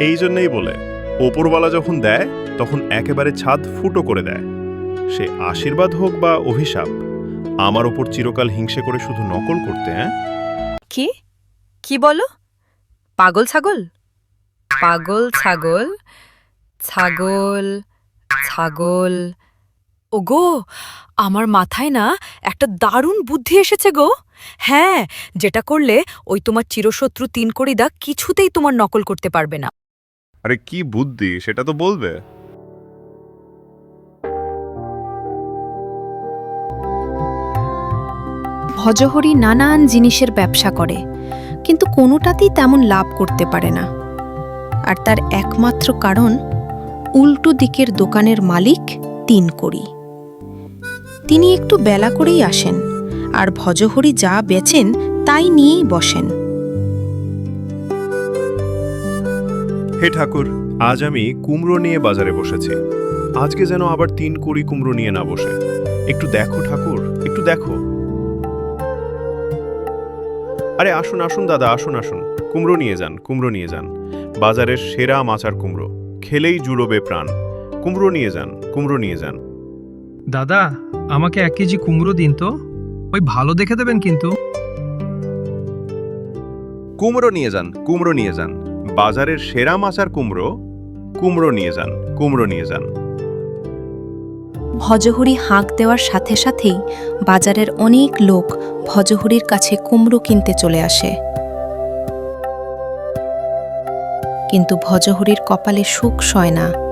এই জন্যই বলে, ওপরওয়ালা যখন দেয়, তখন একেবারে ছাদ ফুটো করে দেয়। সে আশীর্বাদ হোক বা অভিশাপ, আমার ওপর চিরকাল হিংসে করে শুধু নকল করতে হ্যাঁ? কি? কি বলো? পাগল ছাগল? পাগল ছাগল? ছাগল ছাগল ওগো আমার মাথায় না একটা দারুণ বুদ্ধি এসেছে গো। হ্যাঁ যেটা করলে ওই তোমার চিরশত্রু তিন কড়িদা কিছুতেই তোমার নকল করতে পারবে না। আরে কি বুদ্ধি সেটা তো বলবে। ভজহরি নানান জিনিসের ব্যবসা করে কিন্তু কোনোটাতেই তেমন লাভ করতে পারে না। আর তার একমাত্র কারণ উল্টো দিকের দোকানের মালিক তিন কড়ি। তিনি একটু বেলা করেই আসেন, আর ভজহরি যা বেচেন তাই নিয়েই বসেন। হে ঠাকুর, আজ আমি কুমড়ো নিয়ে বাজারে বসেছি। আজকে যেন আবার তিন কুড়ি কুমড়ো নিয়ে না বসে। একটু দেখো ঠাকুর, একটু দেখো। আরে, আসুন আসুন দাদা, আসুন আসুন। কুমড়ো নিয়ে যান, কুমড়ো নিয়ে যান। বাজারের সেরা মাচার কুমড়ো। খেলেই জুড়োবে প্রাণ। কুমড়ো নিয়ে যান, কুমড়ো নিয়ে যান। দাদা আমাকে এক কেজি কুমড়ো দিন তো। ওই ভালো দেখে দেবেন কিন্তু। কুমড়ো নিয়ে যান কুমড়ো নিয়ে যান। বাজারের সেরা মাচার কুমড়ো কুমড়ো নিয়ে যান কুমড়ো নিয়ে যান। ভজহরি হাঁক দেওয়ার সাথে সাথেই বাজারের অনেক লোক ভজহরির কাছে কুমড়ো কিনতে চলে আসে। কিন্তু ভজহরির কপালে সুখ সয় না।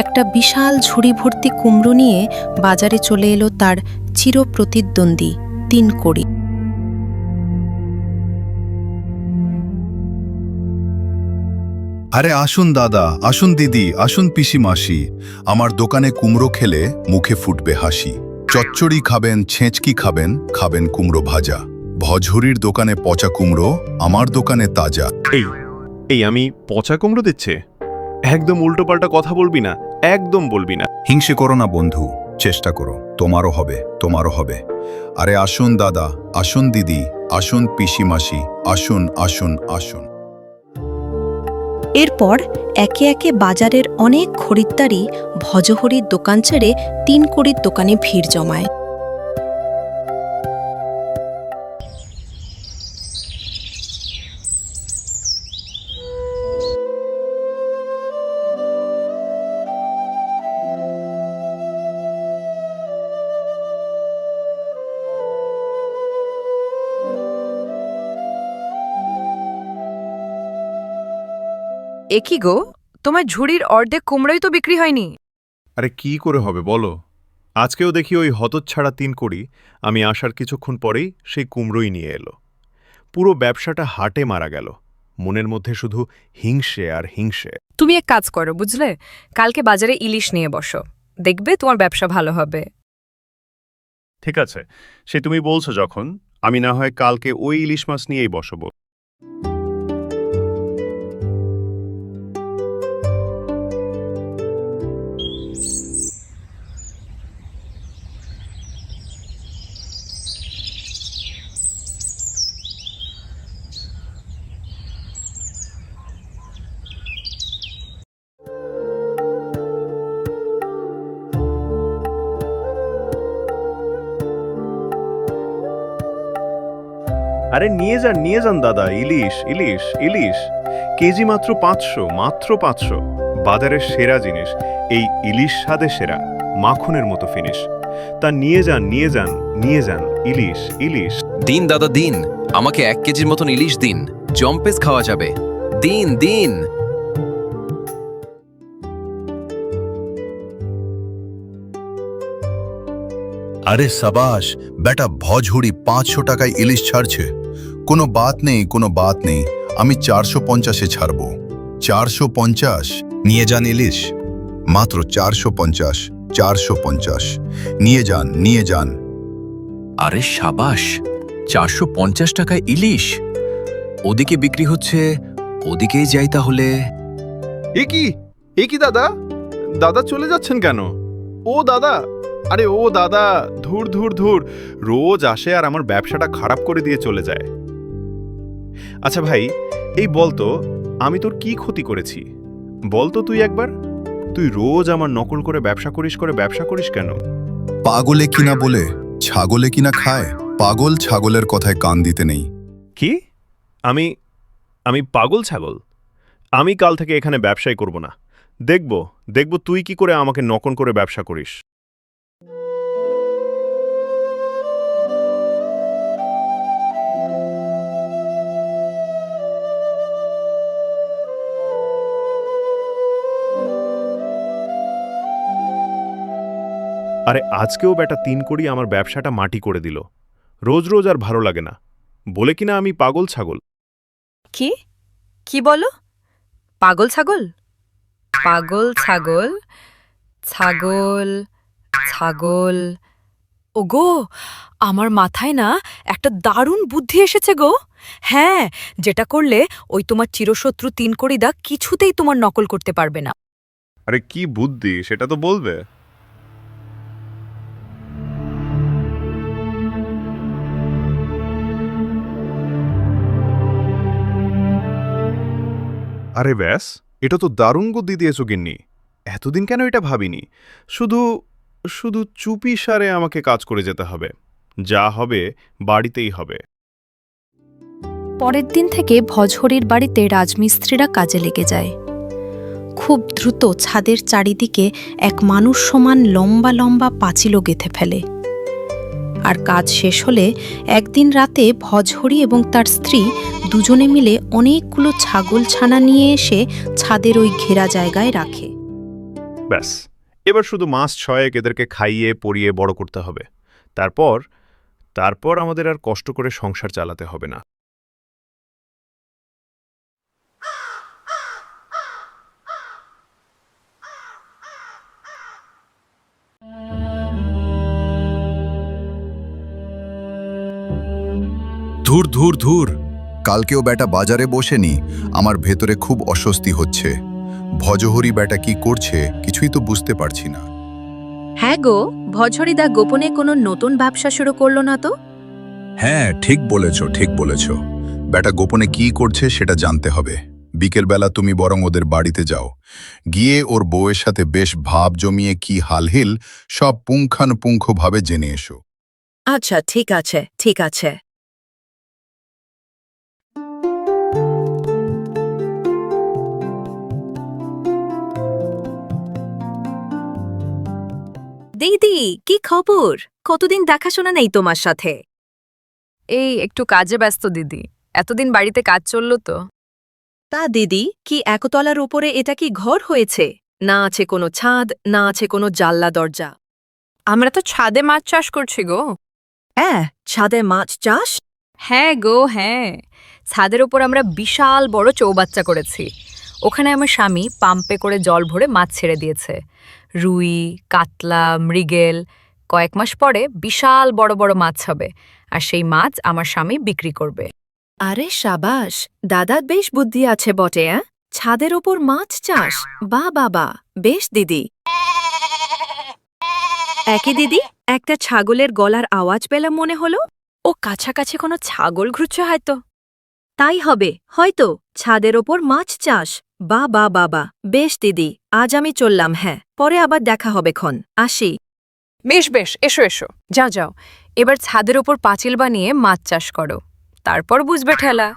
একটা বিশাল ঝুড়ি ভর্তি কুমড়ো নিয়ে বাজারে চলে এলো তার চিরপ্রতিদ্বন্দ্বী তিন কড়ি। আরে আসুন দাদা আসুন দিদি আসুন পিসি মাসি আমার দোকানে কুমড়ো খেলে মুখে ফুটবে হাসি। চচ্চড়ি খাবেন ছেঁচকি খাবেন খাবেন কুমড়ো ভাজা। ভজহরির দোকানে পচা কুমড়ো আমার দোকানে তাজা। এই এই আমি পচা কুমড়ো দিচ্ছে? একদম উল্টোপাল্টা কথা বলবি না একদম বলবি না। হিংসে করো না বন্ধু চেষ্টা করো তোমারও হবে তোমারও হবে। আরে আসুন দাদা আসুন দিদি আসুন পিসি মাসি আসুন আসুন আসুন। এরপর একে একে বাজারের অনেক খরিদ্দারই ভজহরির দোকান ছেড়ে তিন কড়ির দোকানে ভিড় জমায়। এ কি গো? তোমার ঝুড়ির অর্ধেক কুমড়োই তো বিক্রি হয়নি। আরে কি করে হবে বলো? আজকেও দেখি ওই হতচ্ছাড়া তিন করি আমি আসার কিছুক্ষণ পরেই সেই কুমড়োই নিয়ে এলো। পুরো ব্যবসাটা হাটে মারা গেল। মনের মধ্যে শুধু হিংসে আর হিংসে। তুমি এক কাজ করো বুঝলে? কালকে বাজারে ইলিশ নিয়ে বসো। দেখবে তোমার ব্যবসা ভালো হবে। ঠিক আছে। সে তুমি বলছো যখন আমি না হয় কালকে ওই ইলিশ মাছ নিয়েই বসবো। আরে নিয়ে যান নিয়ে যান দাদা, ইলিশ ইলিশ ইলিশ। কেজি মাত্র পাঁচশো মাত্র পাঁচশো। বাজারের সেরা জিনিস, এই ইলিশ স্বাদে সেরা, মাখনের মতো ফিনিশ তা নিয়ে যান নিয়ে যান নিয়ে যান, ইলিশ ইলিশ। দিন দাদা, দিন। আমাকে এক কেজির মতন ইলিশ দিন। জম্পেস খাওয়া যাবে। দিন দিন। আরে সাবাস বেটা ভজহুড়ি পাঁচশো টাকায় ইলিশ ছাড়ছে। কোনো বাত নেই কোনো বাত নেই। আমি চারশো পঞ্চাশে ছাড়ব। চারশো পঞ্চাশ? নিয়ে যান ইলিশ। মাত্র চারশো পঞ্চাশ চারশো পঞ্চাশ। নিয়ে যান নিয়ে যান। আরে সাবাস চারশো পঞ্চাশ টাকায় ইলিশ? ওদিকে বিক্রি হচ্ছে ওদিকেই যাই তাহলে। এ কি? এ কি দাদা? দাদা চলে যাচ্ছেন কেন? ও দাদা আরে ও দাদা ধুর ধুর ধুর। রোজ আসে আর আমার ব্যবসাটা খারাপ করে দিয়ে চলে যায়। আচ্ছা ভাই এই বলতো আমি তোর কি ক্ষতি করেছি? বলতো তুই একবার। তুই রোজ আমার নকল করে ব্যবসা করিস করে ব্যবসা করিস কেন? পাগলে কিনা বলে ছাগলে কিনা খায় পাগল ছাগলের কথায় কান দিতে নেই। কি? আমি আমি পাগল ছাগল? আমি কাল থেকে এখানে ব্যবসাই করব না। দেখব দেখব তুই কি করে আমাকে নকল করে ব্যবসা করিস। আরে আজকেও বেটা তিন কোটি আমার ব্যবসাটা মাটি করে দিল। রোজ রোজ আর ভালো লাগে না। বলে কিনা আমি পাগল ছাগল? কি? কি বলো? পাগল ছাগল? পাগল ছাগল? ছাগল ছাগল। ওগো আমার মাথায় না একটা দারুণ বুদ্ধি এসেছে গো। হ্যাঁ যেটা করলে ওই তোমার চিরশত্রু তিন কড়িদা কিছুতেই তোমার নকল করতে পারবে না। আরে কি বুদ্ধি সেটা তো বলবে। আরে ব্যাস, এটা তো দারুণ বুদ্ধি দিয়েছ গিন্নি। এতদিন কেন এটা ভাবিনি? শুধু শুধু চুপি সারে আমাকে কাজ করে যেতে হবে। যা হবে, বাড়িতেই হবে। পরের দিন থেকে ভজহরির বাড়িতে রাজমিস্ত্রিরা কাজে লেগে যায়। খুব দ্রুত ছাদের চারিদিকে এক মানুষ সমান লম্বা লম্বা পাঁচিলও গেঁথে ফেলে। আর কাজ শেষ হলে একদিন রাতে ভজহরি এবং তার স্ত্রী দুজনে মিলে অনেকগুলো ছাগল ছানা নিয়ে এসে ছাদের ওই ঘেরা জায়গায় রাখে। ব্যাস, এবার শুধু মাস ছয়েক এদেরকে খাইয়ে, পরিয়ে বড় করতে হবে। তারপর তারপর আমাদের আর কষ্ট করে সংসার চালাতে হবে না। ধুর ধুর ধুর। কালকেও ব্যাটা বাজারে বসেনি আমার ভেতরে খুব অস্বস্তি হচ্ছে। ভজহরি ব্যাটা কি করছে কিছুই তো বুঝতে পারছি না। হ্যাঁ গো ভজহরিদা গোপনে কোনো নতুন ব্যবসা শুরু করল না তো? হ্যাঁ ঠিক বলেছ ঠিক বলেছ। ব্যাটা গোপনে কি করছে সেটা জানতে হবে। বিকেলবেলা তুমি বরং ওদের বাড়িতে যাও। গিয়ে ওর বউয়ের সাথে বেশ ভাব জমিয়ে কি হালহিল সব পুঙ্খানুপুঙ্খভাবে জেনে এসো। আচ্ছা ঠিক আছে ঠিক আছে। দিদি কি খবর? কতদিন দেখাশোনা নেই তোমার সাথে? এই একটু কাজে ব্যস্ত দিদি। এতদিন বাড়িতে কাজ চলল তো। তা দিদি কি একতলার উপরে এটা কি ঘর হয়েছে? না আছে কোনো ছাদ না আছে কোনো জাল্লা দরজা। আমরা তো ছাদে মাছ চাষ করছি গো। হ্যাঁ ছাদে মাছ চাষ? হ্যাঁ গো হ্যাঁ। ছাদের ওপর আমরা বিশাল বড় চৌবাচ্চা করেছি। ওখানে আমার স্বামী পাম্পে করে জল ভরে মাছ ছেড়ে দিয়েছে। রুই কাতলা মৃগেল কয়েক মাস পরে বিশাল বড় বড় মাছ হবে আর সেই মাছ আমার স্বামী বিক্রি করবে। আরে সাবাস দাদার বেশ বুদ্ধি আছে বটে অ্যাঁ? ছাদের ওপর মাছ চাষ বা বাবা বেশ দিদি। একই দিদি একটা ছাগলের গলার আওয়াজ পেলাম মনে হলো ও কাছাকাছি কোনো ছাগল ঘুরছে হয়তো। তাই হবে হয়তো ছাদের ওপর মাছ চাষ বা বা বাবা বেশ, দিদি, আজ আমি চললাম হ্যাঁ। পরে আবার দেখা হবে ক্ষণ। আসি। বেশ বেশ, এসো এসো। যাও যাও। এবার ছাদের ওপর পাঁচিল বানিয়ে মাছ চাষ করো। তারপর বুঝবে ঠেলা।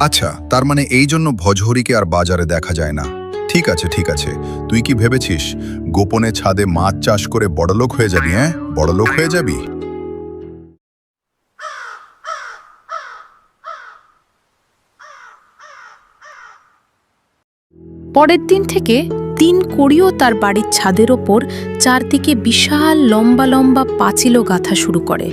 আচ্ছা তার মানে এই জন্য ভজহরিকে আর বাজারে দেখা যায় না। ঠিক আছে ঠিক আছে। তুই কি ভেবেছিস গোপনে ছাদে মাছ চাষ করে বড়লোক হয়ে যাবি হ্যাঁ? বড়লোক হয়ে যাবি? পরের দিন থেকে তিন কড়িও তার বাড়ির ছাদের ওপর চারদিকে বিশাল লম্বা লম্বা পাঁচিলও গাঁথা শুরু করে।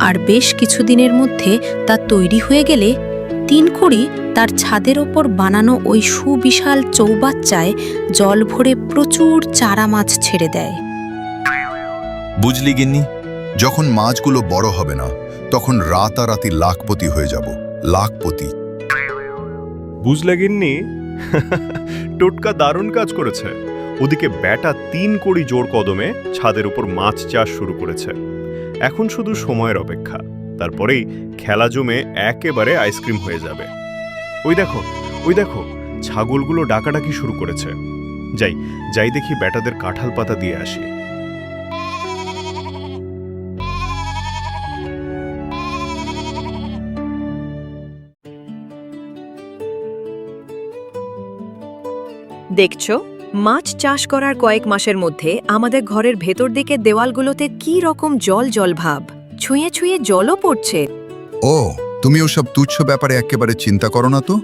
আর বেশ কিছুদিনের মধ্যে তা তৈরি হয়ে গেলে তিন কড়ি তার ছাদের ওপর বানানো ওই সুবিশাল চৌবাচ্চায় জল ভরে প্রচুর চারা মাছ ছেড়ে দেয়। বুঝলি গিন্নি যখন মাছগুলো বড় হবে না তখন রাতারাতি লাখপতি হয়ে যাব লাখপতি। বুঝলে গিন্নি? টোটকা দারুণ কাজ করেছে। ওদিকে ব্যাটা তিন কোড়ি জোর কদমে ছাদের উপর মাছ চাষ শুরু করেছে। এখন শুধু সময়ের অপেক্ষা। তারপরেই খেলা জমে একেবারে আইসক্রিম হয়ে যাবে। ওই দেখো ওই দেখো, ছাগলগুলো ডাকাডাকি শুরু করেছে। যাই যাই দেখি ব্যাটাদের কাঁঠাল পাতা দিয়ে আসি। দেখছ, মাছ চাষ করার কয়েক মাসের মধ্যে আমাদের ঘরের ভেতর দিকে দেওয়ালগুলোতে কি রকম জল জল ভাব। ছুঁয়ে ছুঁয়ে জলও পড়ছে। ও তুমি ওসব তুচ্ছ ব্যাপারে একেবারে চিন্তা করো না তো।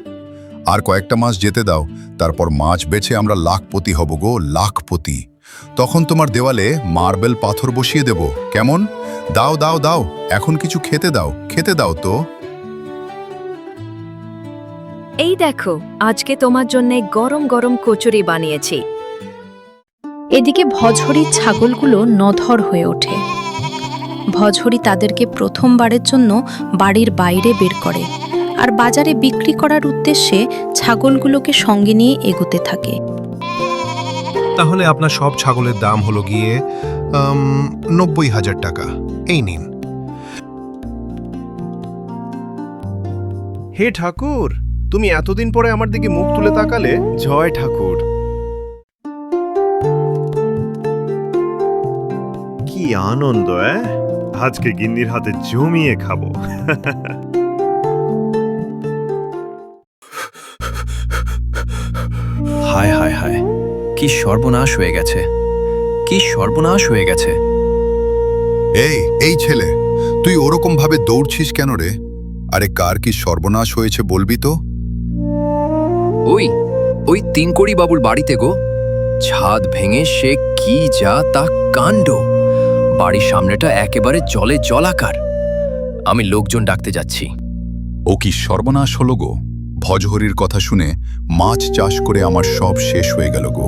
আর কয়েকটা মাস যেতে দাও তারপর মাছ বেছে আমরা লাখপতি হব গো লাখপতি। তখন তোমার দেওয়ালে মার্বেল পাথর বসিয়ে দেব কেমন? দাও দাও দাও এখন কিছু খেতে দাও খেতে দাও তো। এই দেখো আজকে তোমার জন্য গরম গরম কচুরি বানিয়েছি। এদিকে ভজহরির ছাগলগুলো নধর হয়ে ওঠে। ভজহরি তাদেরকে প্রথমবারের জন্য বাড়ির বাইরে বের করে আর বাজারে বিক্রি করার উদ্দেশ্যে ছাগলগুলোকে সঙ্গে নিয়ে এগোতে থাকে। তাহলে আপনার সব ছাগলের দাম হলো গিয়ে নব্বই হাজার টাকা। এই নিন। হে ঠাকুর, তুমি এতদিন পরে আমার দিকে মুখ তুলে তাকালে? জয় ঠাকুর। কি আনন্দ? আজকে গিন্নির হাতে জমিয়ে খাব। হায় হায় হায় কি সর্বনাশ হয়ে গেছে। কি সর্বনাশ হয়ে গেছে। এই এই ছেলে তুই ওরকম ভাবে দৌড়ছিস কেন রে? আরে কার কি সর্বনাশ হয়েছে বলবি তো? ওই ওই তিনকড়ি বাবুর বাড়িতে গো। ছাদ ভেঙে সে কি যা তা কাণ্ড। বাড়ির সামনেটা একেবারে জলে জলাকার। আমি লোকজন ডাকতে যাচ্ছি। ও কি সর্বনাশ হলো গো? ভজহরির কথা শুনে মাছ চাষ করে আমার সব শেষ হয়ে গেল গো।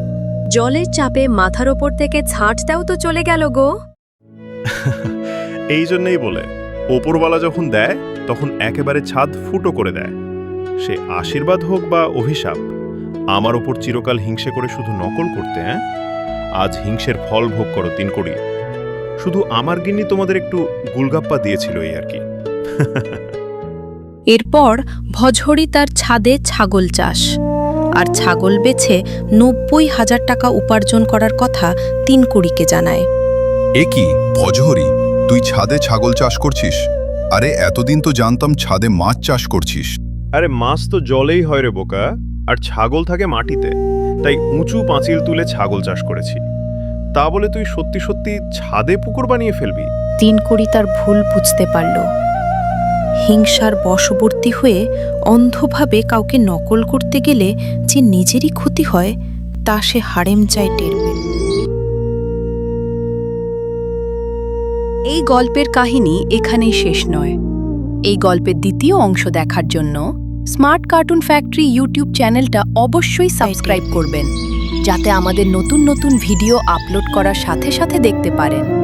জলের চাপে মাথার ওপর থেকে ছাঁটটাও তো চলে গেল গো। এই জন্যই বলে ওপরওয়ালা যখন দেয় তখন একেবারে ছাদ ফুটো করে দেয়। সে আশীর্বাদ হোক বা অভিশাপ আমার ওপর চিরকাল হিংসে করে শুধু নকল করতে হ্যাঁ? আজ হিংসের ফল ভোগ করো তিন কড়ি। শুধু আমার গিন্নি তোমাদের একটু গুলগাপ্পা দিয়েছিল এই আর কি। এরপর ভজহরি তার ছাদে ছাগল চাষ। আর ছাগল বেছে নব্বই হাজার টাকা উপার্জন করার কথা তিন কুড়িকে জানায়। এ কি ভজহরি তুই ছাদে ছাগল চাষ করছিস? আরে এতদিন তো জানতাম ছাদে মাছ চাষ করছিস। আরে মাছ তো জলেই হয় রে বোকা আর ছাগল থাকে মাটিতে। তাই উঁচু পাঁচিল তুলে ছাগল চাষ করেছি। তা বলে তুই সত্যি সত্যি ছাদে পুকুর বানিয়ে ফেলবি? তিন কুড়ি তার ভুল বুঝতে পারল। হিংসার বশবর্তী হয়ে অন্ধভাবে কাউকে নকল করতে গেলে যে নিজেরই ক্ষতি হয় তা সে হারেম চায় টের পেল। এই গল্পের কাহিনী এখানেই শেষ নয়। এই গল্পের দ্বিতীয় অংশ দেখার জন্য স্মার্ট কার্টুন ফ্যাক্টরি ইউটিউব চ্যানেলটা অবশ্যই সাবস্ক্রাইব করবেন। যাতে আমাদের নতুন নতুন ভিডিও আপলোড করার সাথে সাথে দেখতে পারেন।